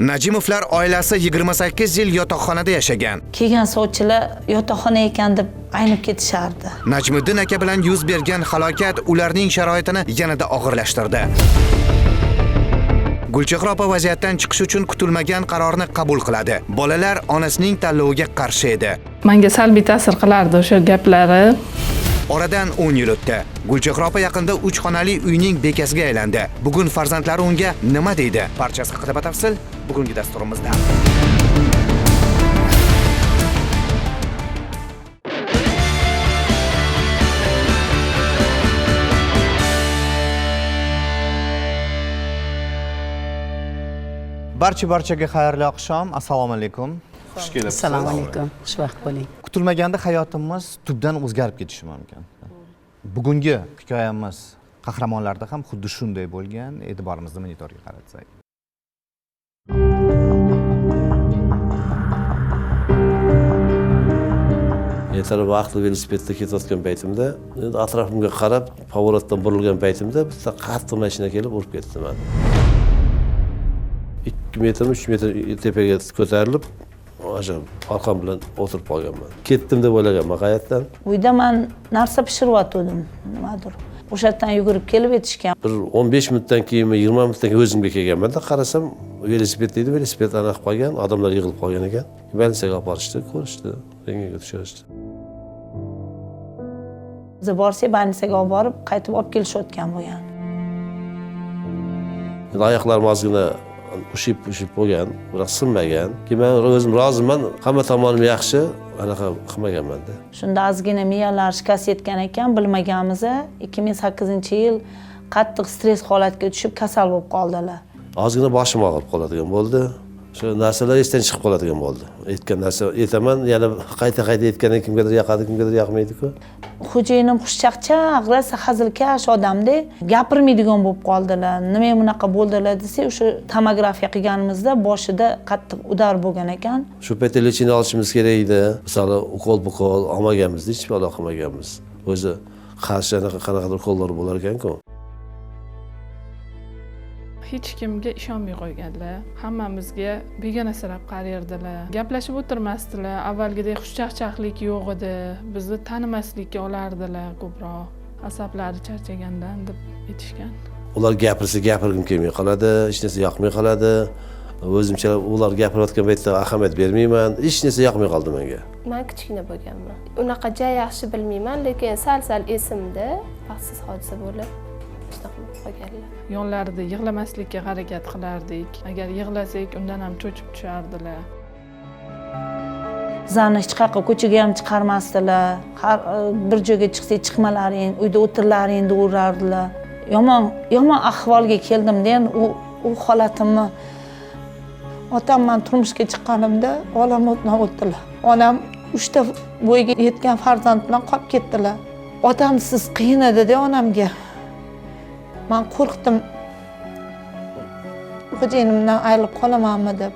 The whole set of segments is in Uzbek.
najimovlar oilasi 28 yil yotoqxonada yashagan. Kelgan sovchilar yotoqxona ekan deb aynib ketishardi. Najmiddin aka bilan yuz bergan halokat ularning sharoitini yanada og'irlashtirdi. Gulchehra opa vaziyatdan chiqish uchun kutilmagan qarorni qabul qiladi. Bolalar onasining tanloviga qarshi edi. Manga salbiy ta'sir qilardi o'sha gaplari. Oradan 10 yil o'tdi. Gulchehra opa yaqinda 3 xonali uyning bekasiga aylandi. Bugun farzandlari unga nima deydi? Barchasi haqida batafsil bugungi dasturimizda. Barcha barchaga xayrli oqshom. Assalomu alaykum. Xush kelibsiz assalomu alaykum. xushvaqt bo'ling. Kutilmaganda hayotimiz tubdan o'zgarib ketishi mumkin. Bugungi hikoyamiz qahramonlarida ham xuddi shunday bo'lgan e'tiborimizni monitorga qaratsak ertalab vaqtli velosipedda ketayotgan paytimda endi atrofimga qarab поворотdan burilgan paytimda bitta qattiq mashina kelib urib ketdi mani. Ikki metrmi uch metr tepaga ko'tarilib o'sha orqam bilan o'tirib qolganman. Ketdim deb o'ylaganman qayerdan uyda man narsa pishiryotgandim nimadir o'sha yerdan yugurib kelib yetishgan. Bir o'n besh minutdan keyinmi yigirma minutdan keyin o'zimga kelganmanda qarasam velosiped deydi velosiped qilib qolgan odamlar yig'ilib qolgan ekan. Больницаga olib borishdi ko'rishdi rentgenga tushirishdi. Biz borsak больницаga olib borib qaytib olib kelishayotgan bo'lgan oyoqlarim ozgina ushib ushib bo'lgan biroq sinmagan. Keyin man o'zim roziman hamma tomonim yaxshi anaqa qilmaganmanda shunda ozgina miyalari shikast yetgan ekan bilmaganmiz ikki ming sakkizinchi yil qattiq stress holatiga tushib kasal bo'lib qoldilar. Ozgina boshim og'rib qoladigan bo'ldi shu narsalar esdan chiqib qoladigan bo'ldi. Aytgan narsa aytaman yana qayta qayta aytgandan kimgadir yoqadi kimgadir yoqmaydiku xo'jayinim xushchaqchaq rosa hazilkash odamda gapirmaydigan bo'lib qoldilar. Nima bunaqa bo'ldilar desak o'sha tomografiya qilganimizda boshida qattiq udar bo'lgan ekan. Shu paytda lechение olishimiz kerak edi. Misoli ukol bukol olmaganmiz hech balo qilmaganmiz o'zi qarshi anaqa qanaqadir ukollar bo'lar ekanku hech kimga ishonmay qo'yganlar hammamizga begonasalab qarardilar gaplashib o'tirmasdilar. Avvalgidek xushchaqchaqlik yo'q edi. Bizni tanimaslikka olardilar ko'proq. Asablari charchagandan deb aytishgan. Ular gapirsa gapirgim kelmay qoladi hech narsa yoqmay qoladi. O'zimcha ular gapirayotgan paytda ahamiyat bermayman hech narsa yoqmay qoldi menga. Man kichkina bo'lganman. Unaqa ja yaxshi bilmayman lekin sal sal esimda baxtsiz hodisa bo'lib qolganlar. Yonlarida yig'lamaslikka harakat qilardik. Agar yig'lasak undan ham cho'chib tushardilar. Bizlarni hech qayerqa ko'chaga ham chiqarmasdilar. Har e, bir joyga chiqsak chiqmalaring uyda o'tirlaring deyaverardilar yomon yomon ahvolga keldimda endi u u holatimni otam man turmushga chiqqanimda olam o'tdan o'tdilar. Onam uchta bo'yga yetgan farzand bilan qolib ketdilar. Otamsiz qiyin edida onamga man qo'rqdim xo'jayinimdan ayrilib qolamanmi deb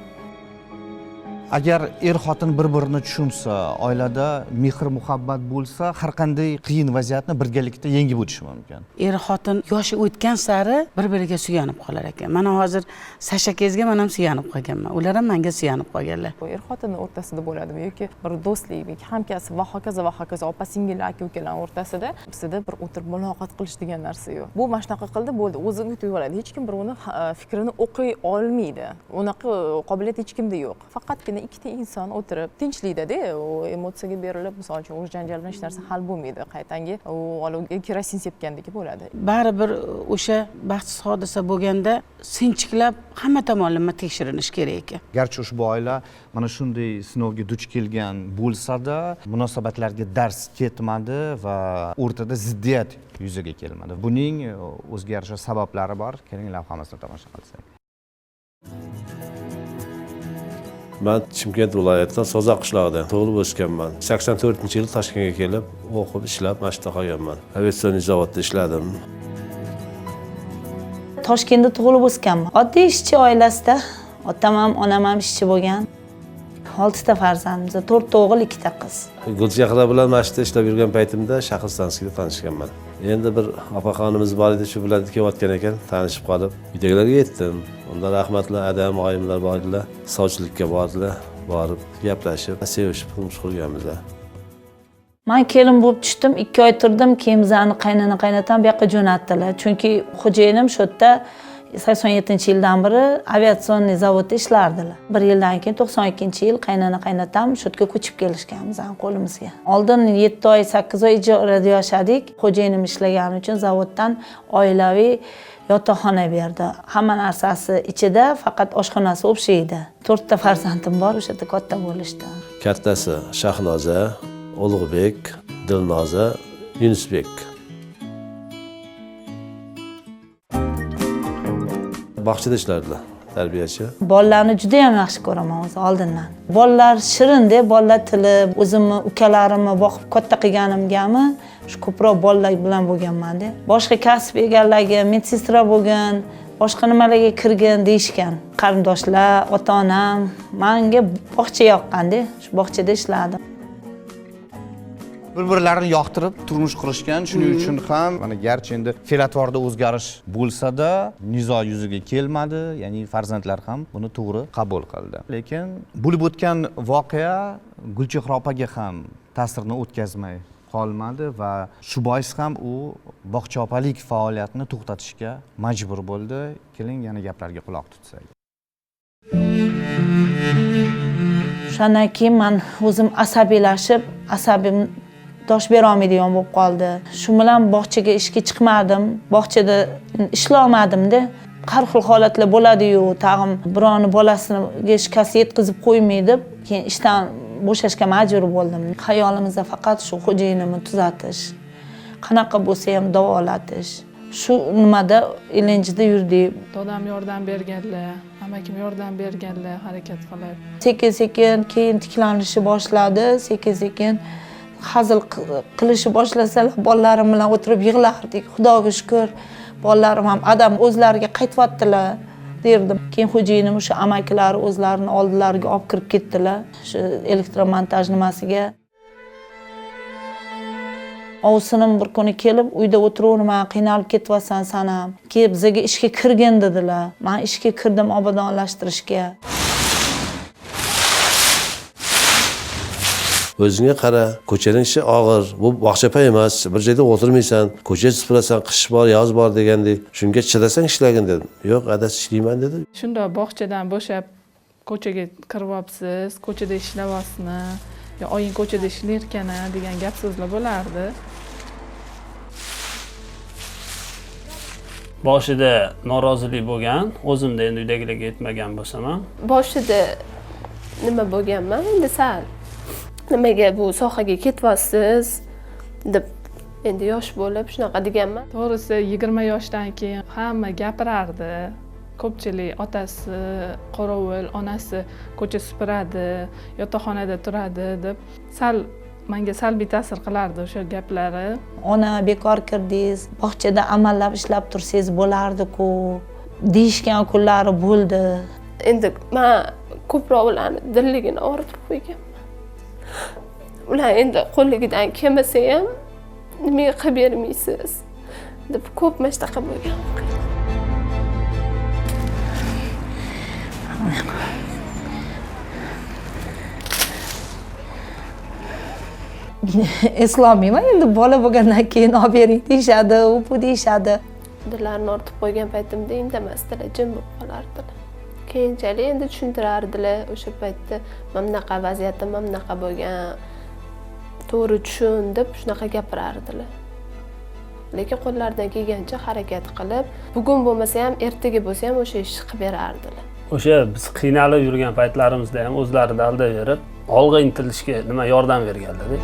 agar er xotin bir birini tushunsa oilada mehr muhabbat bo'lsa har qanday qiyin vaziyatni birgalikda yengib o'tishi mumkin. Er xotin yoshi o'tgan sari bir biriga suyanib qolar ekan. Mana hozir sasha kezga man ham suyanib qolganman. Ular ham manga suyanib qolganlar. Er xotinni o'rtasida bo'ladimi yoki bir do'stlik hamkasb va hokazo va hokazo opa singil aka ukalar o'rtasida bizada bir o'tirib muloqot qilish degan narsa yo'q. Bu mana shunaqa qildi bo'ldi. O'zi yutib yuboradi. Hech kim birovni fikrini o'qiy olmaydi. Unaqa qobiliyat hech kimda yo'q. Faqatgina ikkita inson o'tirib tinchlikdada u emotsiyaga berilib misol uchun urush janjal bilan hech narsa hal bo'lmaydi qaytanga u olovga kerosin sepgandek bo'ladi. Baribir o'sha baxtsiz hodisa bo'lganda sinchiklab hamma tomonlama tekshirilishi kerak ekan. Garchi ushbu oila mana shunday sinovga duch kelgan bo'lsada munosabatlarga dars ketmadi va o'rtada ziddiyat yuzaga kelmadi. Buning e, o'ziga yarasha sabablari bor. Keling lavhamizni tomosha qilsak man chimkent viloyatidan so'zoq qishlog'idan tug'ilib o'sganman. Sakson to'rtinchi yili toshkentga kelib o'qib ishlab mana shu yerda qolganman. Aviatsionniy zavodda ishladim. Toshkentda tug'ilib o'sganman. Oddiy ishchi oilasida otam ham onam ham ishchi bo'lgan. Oltita farzandmiz to'rtta o'g'il ikkita qiz. Gulchehra bilan mana shu yerda ishlab yurgan paytimda shahristonsiyda tanishganman. Endi bir opaxonimiz bor edi shu bilan kelayotgan ekan tanishib qolib uydagilarga aytdim unda rahmatli adam oyimlar bor edilar sovchilikka bordilar borib gaplashib sevishib turmush qurganmiz man kelin bo'lib tushdim ikki oy turdim keyin bizani qaynona qaynotam bu yoqqa jo'natdilar. Chunki xo'jayinim shu yerda sakson yettinchi yildan beri aviatsionniy zavodda ishlardilar. Bir yildan keyin to'qson ikkinchi yil qaynona qaynotam shu yerga ko'chib kelishgan bizani qo'limizga. Oldin yetti oy sakkiz oy ijarada yashadik. Xo'jayinim ishlagani uchun zavoddan oilaviy yotoqxona berdi. Hamma narsasi ichida faqat oshxonasi o'xshaydi. To'rtta farzandim bor o'sha yerda katta bo'lishdi. Kattasi shahnoza ulug'bek dilnoza yunusbek bog'chada ishlardilar tarbiyachi. Bolalarni juda yam yaxshi ko'raman o'zi oldindan. Bolalar shirinda bolalar tili o'zimni ukalarimni boqib katta qilganimgami shu ko'proq bolalar bilan bo'lganmanda boshqa kasb egallagin medsestra bo'lgin boshqa nimalarga kirgin deyishgan qarindoshlar ota onam manga bog'cha yoqqanda shu bog'chada ishladim. Bir birlarini yoqtirib turmush qurishgan shuning uchun ham mana garchi endi fe'l atvorda o'zgarish bo'lsada nizo yuzaga kelmadi ya'ni farzandlar ham buni to'g'ri qabul qildi. Lekin bo'lib o'tgan voqea gulchehra opaga ham ta'sirini o'tkazmay qolmadi va shu bois ham u bog'chaopalik faoliyatini to'xtatishga majbur bo'ldi. Keling yana gaplarga quloq tutsak. O'shandan keyin man o'zim asabiylashib asabim dosh berolmaydigan bo'lib qoldi. Shu bilan bog'chaga ishga chiqmadim. Bog'chada ishlolmadimda. Har xil holatlar bo'ladiyu tag'in birovni bolasiga shikast yetkazib qo'ymay deb keyin ishdan bo'shashga majbur bo'ldim. Hayolimizda faqat shu xo'jayinimni tuzatish qanaqa bo'lsa ham davolatish shu nimada ilinjida yurdik. Dodam yordam berganlar amakim yordam berganlar harakat qilib. Sekin sekin keyin tiklanishi boshladi. Sekin sekin hazil qilishni boshlasalar bolalarim bilan o'tirib yig'lardik xudoga shukur bolalarim ham adam o'zlariga qaytyaptilar derdim. Keyin xo'jayinim o'sha amakilari o'zlarini oldilariga olib kirib ketdilar shu elektromontaj nimasiga. Ovsinim bir kuni kelib uyda o'tiraverman qiynalib ketyapsan san ham kelib bizaga ishga kirgin dedilar. Man ishga kirdim obodonlashtirishga. O'zingga qara ko'chaning ishi og'ir bu bog'chapa emas bir joyda o'tirmaysan ko'cha supurasan qish bor yoz bor degandek shunga chidasang ishlagin dedim. Yo'q adasi ishlayman dedi. Shunda bog'chadan bo'shab ko'chaga kiryapsiz ko'chada ishlayapsizmi yo oying ko'chada ishlayotgan degan gap so'zlar bo'lardi boshida norozilik bo'lgan o'zimda endi uydagilarga aytmagan bo'lsam ham boshida nima bo'lganman endi sal nimaga bu sohaga ketyapsiz? Deb endi yosh bo'lib shunaqa deganman. To'g'risi yigirma yoshdan keyin hamma gapirardi. Ko'pchilik otasi qorovul onasi ko'cha supuradi yotoqxonada turadi deb sal manga salbiy ta'sir qilardi o'sha gaplari. Ona bekor kirdingiz bog'chada amallab ishlab tursangiz bo'lardiku. Deyishgan kunlari bo'ldi. Endi man ko'proq ularni dilligini og'ritib qo'yganman ular endi qo'ligidan kelmasa ham nimaga qilib bermaysiz? Deb ko'p mana shunaqa bo'lgan. Eslolmayman endi bola bo'lgandan keyin olib bering deyishadi u bu deyishadi. Dillarini ortib qo'ygan paytimda indamasdilar jim bo'lib qolardilar. Keyinchalik endi tushuntirardilar o'sha paytda mana bunaqa vaziyatim mana bunaqa bo'lgan to'g'ri tushun deb shunaqa gapirardilar. Lekin qo'llaridan kelgancha harakat qilib bugun bo'lmasa ham ertaga bo'lsa ham o'sha ishni qilib berardilar. O'sha biz qiynalib yurgan paytlarimizda ham o'zlari aldaverib olg'a intilishga nima yordam berganlarda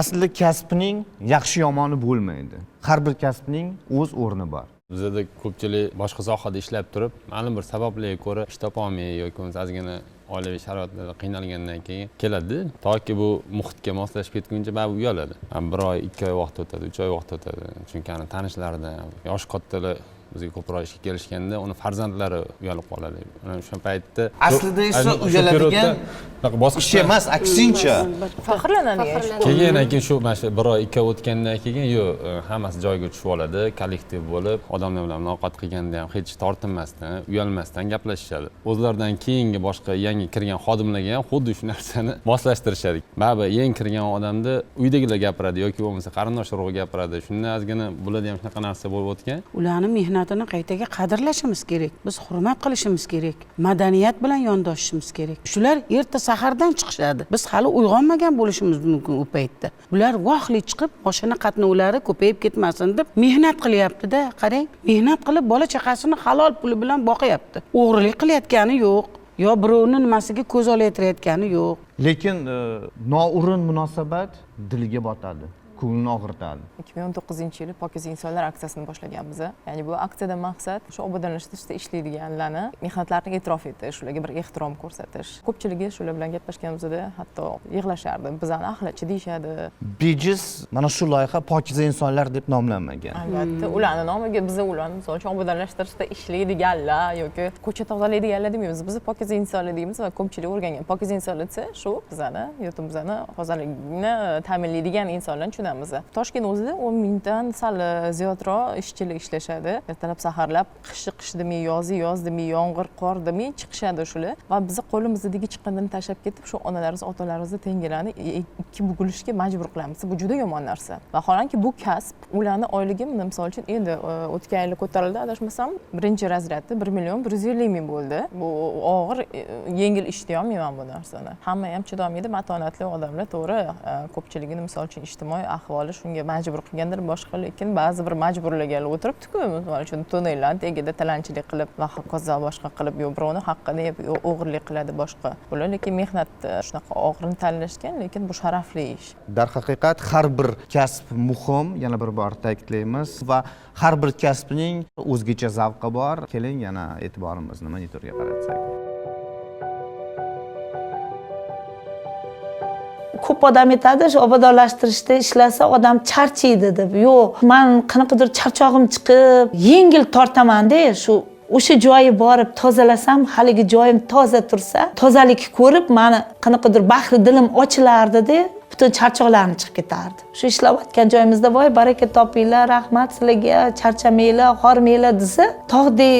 aslida kasbning yaxshi yomoni bo'lmaydi. Har bir kasbning o'z o'rni bor bizada ko'pchilik boshqa sohada ishlab turib ma'lum bir sabablarga ko'ra ish topolmay yoki bo'lmasa ozgina oilaviy sharoitlarda qiynalgandan keyin keladi. Toki bu muhitga moslashib ketguncha baribir uyaladi. Bir oy ikki oy vaqt o'tadi uch oy vaqt o'tadi. Chunki ani tanishlarida yoshi kattalar bizga ko'proq ishga kelishganda uni farzandlari uyalib qoladi. Ana o'sha paytda aslida esa uyaladigan ish emas aksincha. Faxrlanadigan ish. Keyin keyin shu mana shu bir oy ikki oy o'tgandan keyin yo'q e, hammasi joyiga tushib oladi kollektiv bo'lib odamlar bilan muloqot qilganda ham hech tortinmasdan uyalmasdan gaplashishadi. O'zlaridan keyingi boshqa yangi kirgan xodimlarga ham xuddi shu narsani moslashtirishadi. Baribir yangi kirgan odamda uydagilar gapiradi yoki bo'lmasa qarindosh urug' gapiradi. Shunda ozgina bularda ham shunaqa narsa bo'lib o'tgan. Ularni madaniyatini qaytaga qadrlashimiz kerak. Biz hurmat qilishimiz kerak. Madaniyat bilan yondoshishimiz kerak. Shular erta sahardan chiqishadi. Biz hali uyg'onmagan bo'lishimiz mumkin u paytda. Bular vohli chiqib moshina qatnovlari ko'payib ketmasin deb mehnat qilyaptida. Qarang mehnat qilib bola chaqasini halol puli bilan boqyapti. O'g'rilik qilayotgani yo'q. Yo birovni nimasiga ko'z olaytirayotgani yo'q. Lekin e, noo'rin munosabat dilga botadi. Ko'nglini og'ritadi ikki ming o'n to'qqizinchi yili pokiza insonlar aksiyasini boshlaganmiz ya'ni bu aksiyadan maqsad shu obodonlashtirishda ishlaydiganlarni mehnatlarini e'tirof etish ularga bir ehtirom ko'rsatish. Ko'pchiligi shular bilan gaplashganimizda hatto yig'lashardi. Bizani axlatchi deyishadi. Bejiz mana shu loyiha pokiza insonlar deb nomlanmagan. Albatta ularni nomiga biza ularni misol uchun obodonlashtirishda ishlaydiganlar yoki ko'cha tozalaydiganlar demaymiz biz pokiza insonlar deymiz va ko'pchilik o'rgangan pokiza insonlar desa shu bizani yurtimizni tozaligini ta'minlaydigan insonlarni tushunamiz toshkent o'zida o'n mingdan sal ziyodroq ishchilar ishlashadi. Ertalab saharlab qishi qish demay yozi yoz demay yomg'ir qor demay chiqishadi shular va bizni qo'limizdagi chiqindini tashlab ketib shu onalarimiz otalarimizni tengilarni ikki bugilishga majbur qilamiz. Bu juda yomon narsa. Vaholanki bu kasb ularni oyligi misol uchun endi e, o'tgan yili ko'tarildi adashmasam birinchi razryadda bir million bir yuz ellik ming bo'ldi. Bu og'ir e, yengil ish deyolmayman bu narsani. Hamma ham chidolmaydi matonatli odamlar to'g'ri e, ko'pchiligini misol uchun ijtimoiy ahvoli shunga majbur qilgandir boshqa lekin ba'zi bir majburlaganlar o'tiribdiku misol uchun tunnellarni tagida tilanchilik qilib va hokazo boshqa qilib yo birovni haqqini yeb o'g'irlik qiladi boshqa bular lekin mehnat e, shunaqa og'irini tanlashgan lekin bu sharafli ish. Darhaqiqat har bir kasb muhim yana bir bor ta'kidlaymiz va har bir kasbning o'zgacha zavqi bor. Keling yana e'tiborimizni monitorga qaratsak. Ko'p odam aytadi shu obodonlashtirishda ishlasa odam charchaydi deb. Yo'q man qanaqadir charchog'im chiqib yengil tortamanda shu o'sha joyi borib tozalasam haligi joyim toza tursa tozalikni ko'rib mani qanaqadir bahri dilim ochilardida butun charchoqlarim chiqib ketardi. Shu ishlayotgan joyimizda voy baraka topinglar rahmat sizlarga charchamanglar hormanglar desa tog'dek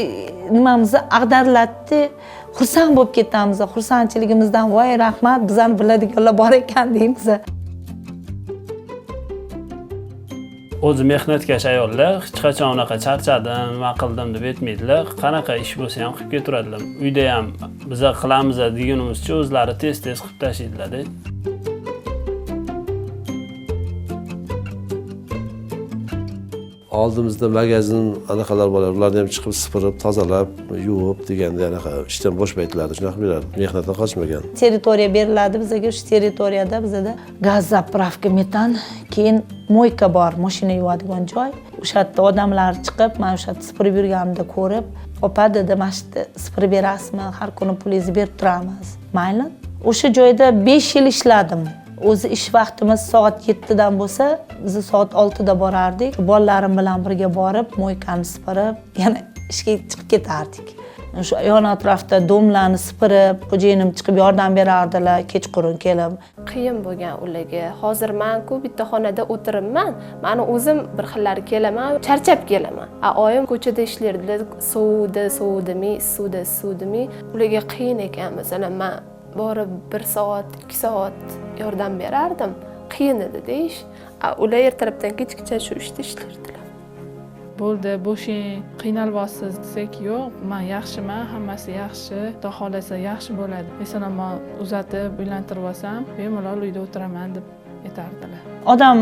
nimamizni ag'dariladida xursand bo'lib ketamiz xursandchiligimizdan voy rahmat bizani biladiganlar bor ekan deymiz. O'zi mehnatkash ayollar hech qachon unaqa charchadim nima qildim deb aytmaydilar. Qanaqa ish bo'lsa ham qilib ketaveradilar. Uyda ham biza qilamiz degunimizcha o'zlari tez tez qilib tashlaydilarda. Oldimizda magazin anaqalar bo'ladi. Ularni ham chiqib sipirib tozalab yuvib deganda anaqa ishdan bo'sh paytlarda shunaqa qilib mehnatdan qochmagan. Territoriya beriladi bizaga. Shu territoriyada bizada gaz zapravka metan keyin moyka bor mashina yuvadigan joy. O'sha yerda odamlar chiqib man o'sha yerda sipirib yurganimda ko'rib opa dedi mana shu yerda sipirib berasizmi? Har kuni pulingizni berib turamiz. Mayli. O'sha joyda besh yil ishladim. O'zi ish vaqtimiz soat yettidan bo'lsa biz soat oltida borardik. Bolalarim bilan birga borib moykani sipirib yana ishga chiqib ketardik. O'sha yon atrofda domlarni sipirib xo'jayinim chiqib yordam berardilar kechqurun kelib. Qiyin bo'lgan ularga hozir manku bitta xonada o'tiribman mani o'zim bir xillari kelaman charchab kelaman. A oyim ko'chada ishlardilar sovuvda sovudimi suvda suvdimi ularga qiyin ekan masalan man borib bir soat ikki soat yordam berardim. Qiyin edi ish a ular ertalabdan kechgacha shu ishda ishlardilar. Bo'ldi bo'shang qiynalyapsiz desak yo'q man yaxshiman hammasi yaxshi xudo xohlasa yaxshi bo'ladi. Eson-omon uzatib uylantirib olsam bemalol uyda o'tiraman deb aytardilar odam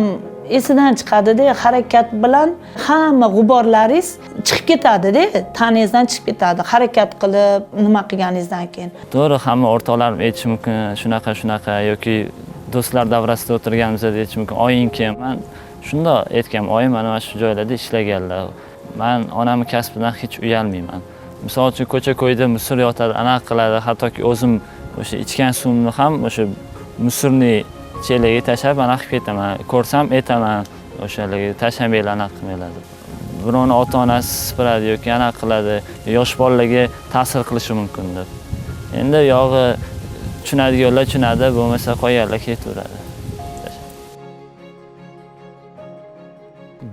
esidan chiqadida harakat bilan hamma g'uborlaringiz chiqib ketadida tanangizdan chiqib ketadi. Harakat qilib nima qilganingizdan keyin. To'g'ri hamma o'rtoqlarim aytishi mumkin shunaqa shunaqa yoki do'stlar davrasida o'tirganimizda aytishi mumkin. Oying kim man shundoq aytganman oyim mana mana shu joylarda ishlaganlar. Man onamni kasbidan hech uyalmayman. Misol uchun ko'cha ko'yda musor yotadi anaqa qiladi. Hattoki o'zim o'sha ichgan suvimni ham o'sha musorniy chelakga tashlab man qilib ketaman ko'rsam aytaman o'shalarga tashlamanglar anaqa qilmanglar deb birovni ota onasi supuradi yoki anaqa qiladi yosh bolalarga ta'sir qilishi mumkin deb endi yog'i tushunadiganlar tushunadi bo'lmasa qolganlar ketaveradi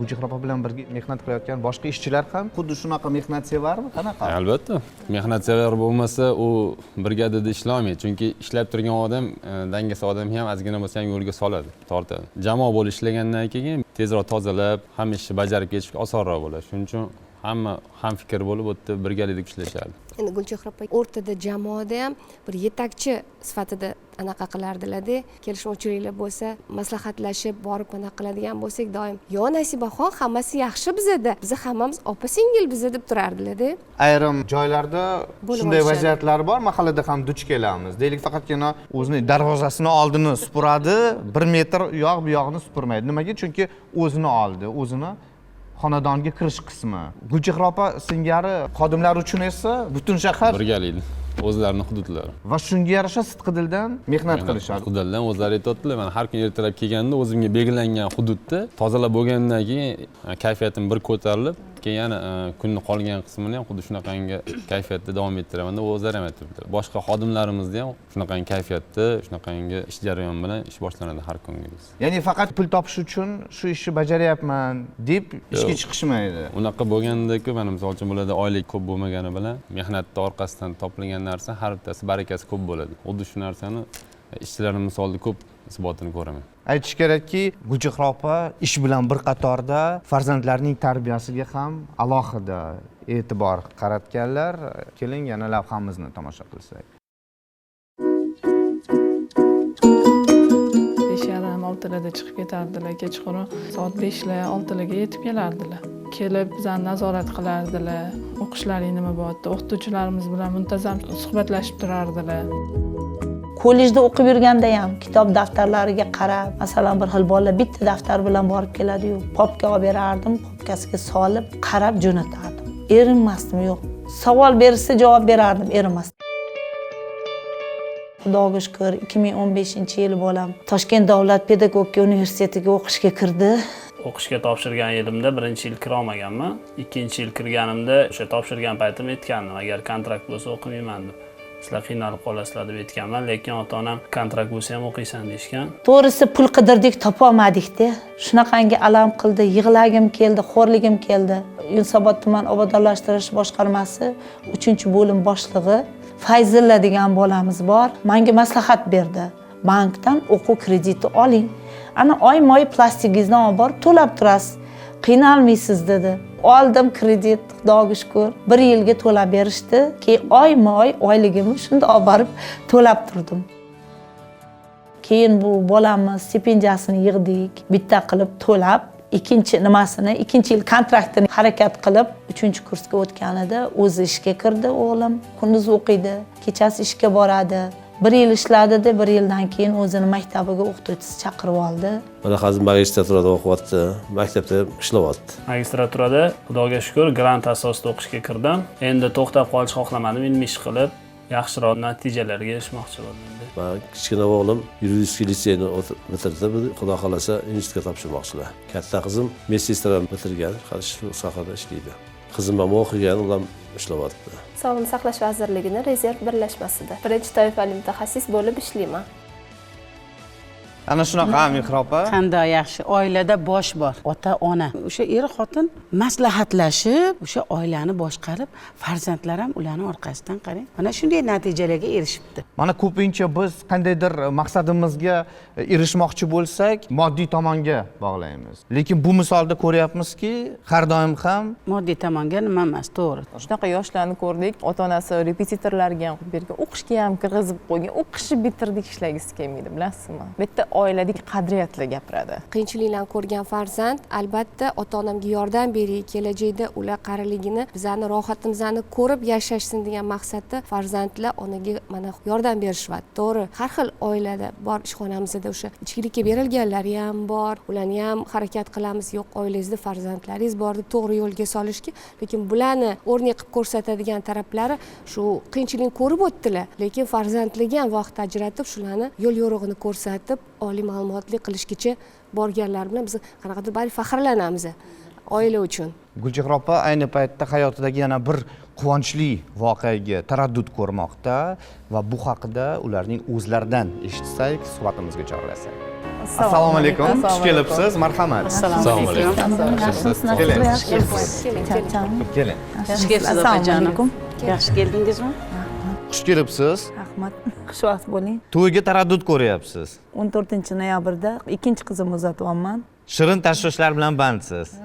gulchehra bilan birga mehnat qilayotgan boshqa ishchilar ham xuddi shunaqa mehnatsevarmi qanaqa? Albatta. Mehnatsevar bo'lmasa u brigadada ishlolmaydi chunki ishlab turgan odam e, dangasa odam ham ozgina bo'lsa ham yo'lga soladi tortadi. Jamoa bo'lib ishlagandan keyin tezroq tozalab hamma ishni bajarib ketish osonroq bo'ladi. Shuning uchun hamma hamfikr bo'lib bu yerda birgalikda ishlashadi endi gulchehra opa o'rtada jamoada ham bir yetakchi sifatida anaqa qilardilarda. Kelishmovchiliklar bo'lsa maslahatlashib borib anaqa qiladigan bo'lsak doim yo nasibaxon hammasi yaxshi bizada biza hammamiz opa singil biza deb turardilarda. Ayrim joylarda shunday vaziyatlar bor mahallada ham duch kelamiz. Deylik faqatgina o'zini darvozasini oldini supuradi bir metr u yoq bu yog'ini supurmaydi. Nimaga? Chunki o'zini oldi o'zini xonadonga kirish qismi. Gulchehra opa singari xodimlar uchun esa butun shahar birgalikda o'zlarini hududlari. Va shunga yarasha sidqidildan mehnat qilishadi. hududdan o'zlari aytyaptilar man har kuni ertalab kelganda o'zimga belgilangan hududda tozalab bo'lgandan keyin kayfiyatim bir ko'tarilib keyin yana e, kunni qolgan qismini ham xuddi shunaqangi kayfiyatda davom ettiraman deb o'zlari ham aytyaptilar boshqa xodimlarimizni ham shunaqangi kayfiyatda shunaqangi ish jarayoni bilan ish boshlanadi har kungi ya'ni faqat pul topish uchun shu ishni bajaryapman deb ishga chiqishmaydi. Unaqa bo'lgandaku mana misol uchun bularda oylik ko'p bo'lmagani bilan mehnatni orqasidan topilgan narsa har bittasi barakasi ko'p bo'ladi. Xuddi shu narsani ishchilarni misolida ko'p isbotini ko'raman aytish kerakki gulchehra opa ish bilan bir qatorda farzandlarning tarbiyasiga ham alohida e'tibor qaratganlar. Keling yana lavhamizni tomosha qilsak. Besh yarim oltilarda chiqib ketardilar kechqurun soat beshlar oltilarga yetib kelardilar. Kelib bizani nazorat qilardilar. O'qishlaring nima bo'lyapti o'qituvchilarimiz bilan muntazam suhbatlashib turardilar. Kollejda o'qib yurganda ham kitob daftarlariga qarab masalan bir xil bolalar bitta daftar bilan borib keladiyu popka olib berardim popkasiga solib qarab jo'natardim. Erinmasdim yo'q. Savol berishsa javob berardim erinmasdim xudoga shukur ikki ming o'n beshinchi yili bolam toshkent davlat pedagogika universitetiga o'qishga kirdi. O'qishga topshirgan yilimda birinchi yil kirolmaganman ikkinchi yil kirganimda o'sha topshirgan paytim aytgandim agar kontrakt bo'lsa o'qimayman deb. Sizlar qiynalib qolasizlar deb aytganman lekin ota onam kontrakt bo'lsa ham o'qiysan deyishgan. To'g'risi pul qidirdik topolmadikda shunaqangi alam qildi yig'lagim keldi xo'rligim keldi. Yunusobod tuman obodonlashtirish boshqarmasi uchinchi bo'lim boshlig'i fayzilla degan bolamiz bor manga maslahat berdi. Bankdan o'quv krediti oling. Ana oyma oy plastigingizni olib borib to'lab turasiz. Qiynalmaysiz dedi. Oldim kredit xudoga shukur bir yilga to'lab berishdi keyin oyma oy oyligimni shunda olib borib to'lab turdim. Keyin bu bolamni stipendiyasini yig'dik. Bitta qilib to'lab ikkinchi nimasini ikkinchi yil kontraktini harakat qilib uchinchi kursga o'tganida o'zi ishga kirdi o'g'lim. Kunduz o'qiydi kechasi ishga boradi. Bir yil ishladida bir yildan keyin o'zini maktabiga o'qituvchisi chaqirib oldi. Mana hozir magistraturada o'qiyapti. Maktabda ishlayapti. Magistraturada xudoga shukur grant asosida o'qishga kirdim. Endi to'xtab qolishni xohlamadim ilmiy ish qilib yaxshiroq natijalarga erishmoqchi bo'ldim. Man kichkina o'g'lim yuridik litseyni bitirdi. Xudo xohlasa institutga topshirmoqchilar. Katta qizim medsestra bitirgan hali shu sohada ishlaydi. Qizim ham o'qigan ular ham ishlayapti sog'liqni saqlash vazirligini rezerv birlashmasida birinchi toifali mutaxassis bo'lib ishlayman. Ana shunaqa mehra opa qanday yaxshi oilada bosh bor. Ota ona. O'sha er xotin maslahatlashib o'sha oilani boshqarib farzandlar ham ularni orqasidan qarang. Mana shunday natijalarga erishibdi. Mana ko'pincha biz qandaydir maqsadimizga erishmoqchi bo'lsak moddiy tomonga bog'laymiz. Lekin bu misolda ko'ryapmizki har doim ham moddiy tomonga nima emas to'g'ri. Shunaqa yoshlarni ko'rdik ota onasi repetitorlarga ham o'qishga ham kirgizib qo'ygan o'qishni bitirdik ishlagisi kelmaydi bilasizmi? Bitta oiladagi qadriyatlar gapiradi. Qiyinchiliklarni ko'rgan farzand albatta ota onamga yordam beray kelajakda ular qariligini bizani rohatimizni ko'rib yashashsin degan maqsadda farzandlar onaga mana yordam berishyapti. To'g'ri har xil oilada bor ishxonamizda o'sha ichkilikka berilganlari ham bor ularni ham harakat qilamiz. Yo'q oilangizda farzandlaringiz bor deb to'g'ri yo'lga solishga lekin bularni o'rnak qilib ko'rsatadigan taraflari shu qiyinchilikni ko'rib o'tdilar. Lekin farzandlarga ham vaqt ajratib shularni yo'l yo'rig'ini ko'rsatib oliy ma'lumotli qilishgacha borganlar bilan biz qanaqadir balki faxrlanamiz oila uchun. Gulchehra opa ayni paytda hayotidagi yana bir quvonchli voqeaga taraddud ko'rmoqda va bu haqida ularning o'zlaridan eshitsak suhbatimizga chorlasak assalomu alaykum. xush kelibsiz marhamat. Assalomu alaykum. Keling. charchadim keling xush kelibsiz opajonim yaxshi keldingizmi xush kelibsiz rahmat xushvaqt bo'ling. To'yga taraddud ko'ryapsiz. O'n to'rtinchi noyabrda ikkinchi qizimni uzatyapman shirin tashvishlar bilan bandsiz.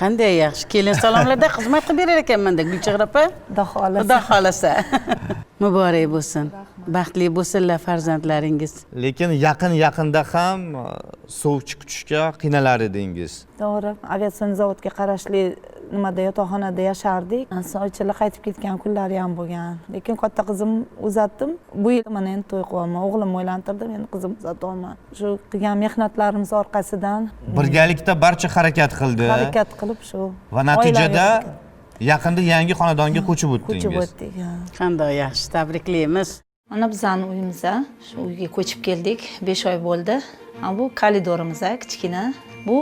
Qanday yaxshi kelin salomlarda xizmat qilib berar ekanmanda gulchehra opa? Xudo xohlasa. Xudo xohlasa. Muborak bo'lsin. Baxtli bo'lsinlar farzandlaringiz. Lekin yaqin yaqinda ham e, sovchi kutishga qiynalar edingiz. To'g'ri. Aviatsion zavodga qarashli nimada yotoqxonada yashardik. Sovchilar qaytib ketgan kunlari ham bo'lgan. Lekin katta qizim uzatdim. Bu yil mana endi to'y qilyapman. O'g'limni uylantirdim endi qizimni uzatyapman shu qilgan mehnatlarimiz orqasidan birgalikda barcha harakat qildi. Harakat qilib shu va natijada yaqinda yangi xonadonga ko'chib ko'chib o'tdingiz o'tdik ha. qandoq yaxshi tabriklaymiz. Mana bizani uyimiz shu uyga ko'chib keldik. Besh oy bo'ldi. Bu koridorimiz kichkina. Bu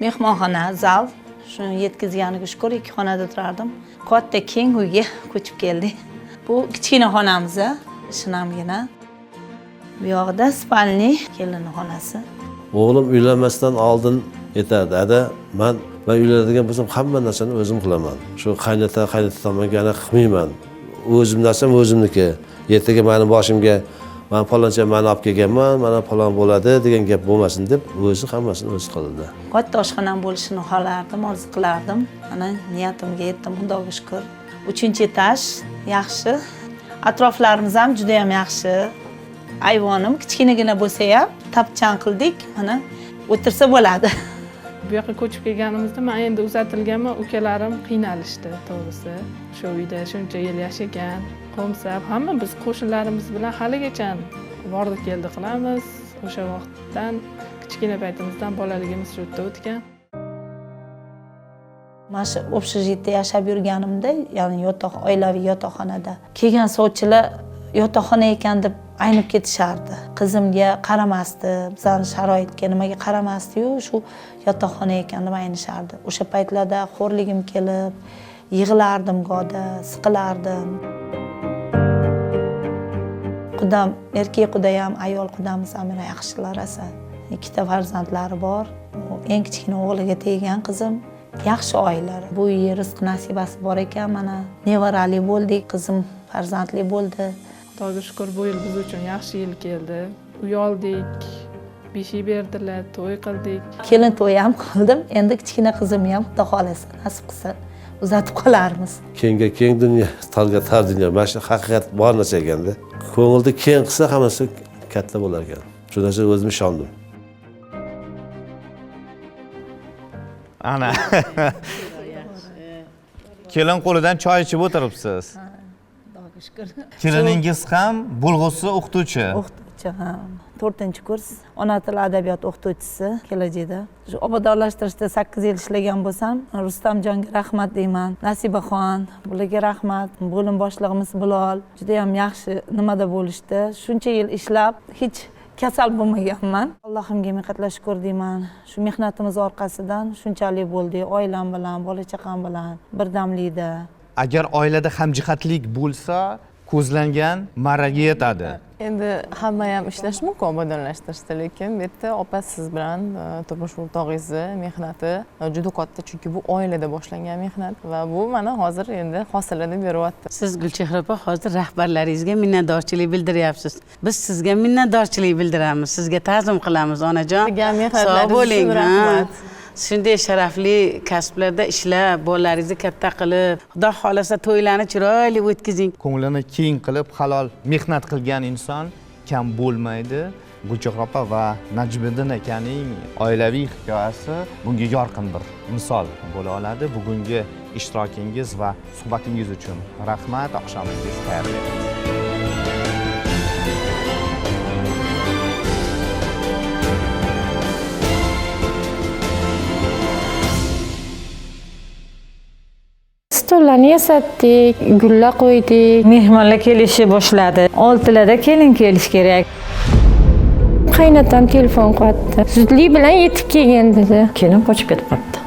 mehmonxona zal shuni yetkazganiga shukur ikki xonada turardim. Katta keng uyga ko'chib keldik. Bu kichkina xonamiz a shinamgina bu yog'ida spalniy kelinni xonasi. O'g'lim uylanmasdan oldin aytardi ada man man uylanadigan bo'lsam hamma narsani o'zim qilaman. Shu qaynota qaynota tomonga anaqa qilmayman. O'zim narsam o'zimniki. Ertaga mani boshimga man faloncha mani olib kelganman mana falon bo'ladi degan gap bo'lmasin deb o'zi hammasini o'zi qildi. Katta oshxonam bo'lishini xohlardim orzu qilardim. Mana niyatimga yetdim xudoga shukur. Uchinchi etaj yaxshi. Atroflarimiz ham juda yam yaxshi. Ayvonim kichkinagina bo'lsa ham tapchan qildik mana o'tirsa bo'ladi. Bu yoqqa ko'chib kelganimizda man endi uzatilganman ukalarim qiynalishdi to'g'risi. Shu uyda shuncha yil yashagan qo'msab hamma biz qo'shnilarimiz bilan haligacha bordi keldi qilamiz. O'sha vaqtdan kichkina paytimizdan bolaligimiz shu yerda o'tgan. Mana shu общежитие yashab yurganimda ya'ni yotoq oilaviy yotoqxonada kelgan sovchilar yotoqxona ekan deb aynib ketishardi. Qizimga qaramasdi bizani sharoitga nimaga qaramasdiyu shu yotoqxona ekan deb aynishardi. O'sha paytlarda xo'rligim kelib yig'lardim goda siqilardim. Qudam erkak qudayam ayol qudamiz meni yaxshilar rosa ikkita farzandlari bor. Eng kichkina o'g'liga teggan qizim. Yaxshi oila bu uyi rizq nasibasi bor ekan mana. Nevarali bo'ldik qizim farzandli bo'ldi. Xudoga shukur bu yil biz uchun yaxshi yil keldi. Uy oldik beshik berdilar to'y qildik. Kelin to'yi ham qildim. Endi kichkina qizimni ham xudo xohlasa nasib qilsa uzatib qolarmiz kengga keng dunyo talga tar dunyo mana shu haqiqat bor narsa ekanda ko'ngilni keng qilsa hammasi katta bo'lar ekan shu narsaga o'zim ishondim ana. Kelin qo'lidan choy ichib o'tiribsiz xudoga shukur keliningiz ham bo'lg'usi o'qituvchi. O'qituvchi ha to'rtinchi kurs ona tili adabiyot o'qituvchisi kelajakda shu obodonlashtirishda sakkiz yil ishlagan bo'lsam rustamjonga rahmat deyman. Nasibaxon bularga rahmat. Bo'lim boshlig'imiz bilol judayam yaxshi nimada bo'lishdi? Shuncha yil ishlab hech kasal bo'lmaganman. Allohimga ming qatla shukur deyman. Shu mehnatimiz orqasidan shunchalik bo'ldik oilam bilan bola chaqam bilan birdamlikda agar oilada hamjihatlik bo'lsa ko'zlangan marraga yetadi. Endi hamma ham ishlashi mumkin obodonlashtirishda lekin bu yerda opa siz bilan e, turmush o'rtog'ingizni mehnati e, juda katta. Chunki bu oilada boshlangan mehnat va bu mana hozir endi hosilini beryapti. Siz gulchehra opa hozir rahbarlaringizga minnatdorchilik bildiryapsiz. Biz sizga minnatdorchilik bildiramiz sizga ta'zim qilamiz onajon. Qilgan sog' mehnatlaringiz bo'ling rahmat. Shunday sharafli kasblarda ishlab bolalaringizni katta qilib xudo xohlasa to'ylarni chiroyli o'tkazing. Ko'nglini keng qilib halol mehnat qilgan inson kam bo'lmaydi. Gulchehra opa va najmiddin akaning oilaviy hikoyasi bunga yorqin bir misol bo'la oladi. Bugungi ishtirokingiz va suhbatingiz uchun rahmat. Oqshomingiz xayrli stollarni yasatdik gullar qo'ydik. Mehmonlar kelishni boshladi. Oltilarda kelin kelish kerak. Qaynotam telefon qilyapti zudlik bilan yetib kelgin dedi. Kelin qochib ketib qolibdi